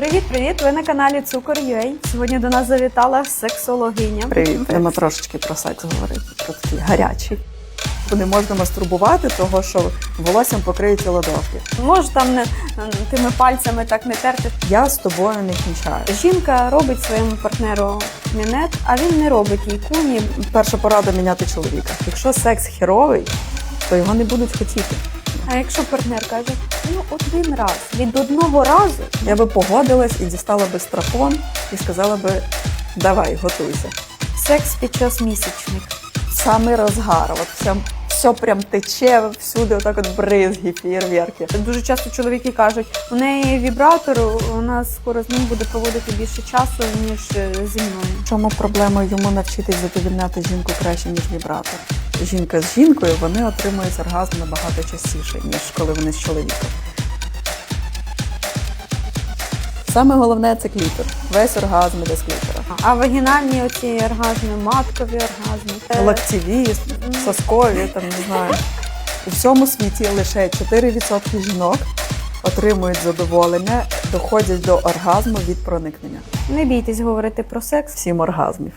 Привіт, привіт! Ви на каналі Цукор.ua. Сьогодні до нас завітала сексологиня. Привіт. Будемо трошечки про секс говорити, про такий гарячий. Не можна мастурбувати, того що волоссям покриють лодовки. Може там не тими пальцями так не терти. Я з тобою не кінчаю. Жінка робить своєму партнеру мінет, а він не робить їй куні. Перша порада міняти чоловіка. Якщо секс херовий, то його не будуть хотіти. А якщо партнер каже, ну один раз, від одного разу, Я би погодилась і дістала би страпон і сказала би: давай, готуйся. секс під час місячних. Самий розгар, от все, все прям тече всюди, отак от бризги, фєєрверки. Дуже часто чоловіки кажуть, у неї вібратор, вона скоро з ним буде проводити більше часу, ніж е, зі мною. Чому проблема йому навчитись задовільняти жінку краще, ніж вібратор? Жінка з жінкою вони отримують оргазм набагато частіше, ніж коли вони з чоловіком. Саме головне це клітор. Весь оргазм іде з клітора. А вагінальні оці оргазми, маткові оргазми. Е, Лактіві, соскові, там не знаю. У всьому світі лише 4% жінок отримують задоволення, доходять до оргазму від проникнення. Не бійтесь говорити про секс. Всім оргазмів.